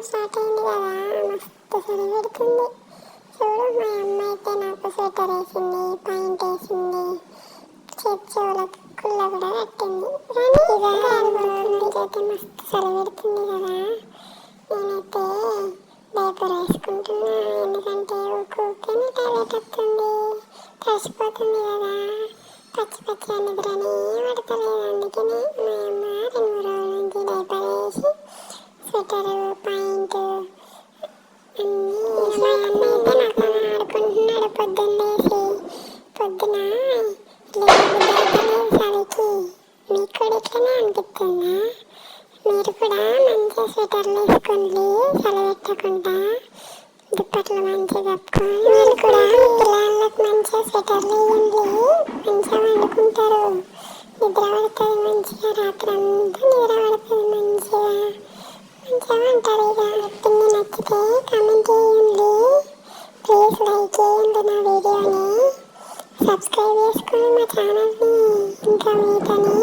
వర్షం స్టార్ట్ అయింది కదా మస్తు సరి పెడుతుంది చూడు మా అమ్మ అయితే నాకు స్వెటర్ వేసింది పాయింట్ వేసింది చెవులకు కుళ్ళ కూడా కట్టింది కానీ ఇదంతా అనుకుంటుంది మస్తు సరి పెడుతుంది కదా నేనైతే డైపర్ వేసుకుంటున్నా ఎందుకంటే ఊకూకనే టాయిలెట్ వస్తుంది తడిసిపోతుంది కదా పచ్చి పచ్చి నిద్రనే పొద్దున్నేసి పొద్దున ఇట్లా డైపర్ మీకు కూడా ఇట్లనే అనిపిస్తుందా? మీరు కూడా మంచిగా స్వెటర్లు వేసుకోండి చలి దుప్పట్లు మంచిగా కప్పుకొని మీరు కూడా పిల్లలకు మంచిగా స్వెటర్లు వేయండి. మంచిగా వండుకుంటారు. నిద్ర పడుతుంది మంచిగా రాత్రి అంతా నిద్ర పడుతుంది మంచిగా. మంచిగా ఉంటారు ఇక. చెప్పింది నచ్చితే కామెంట్ చేయండి. లైక్ చేయండి నా వీడియోని సబ్స్క్రైబ్ చేసుకోండి మా ఛానల్ని ఇంకా మీతోని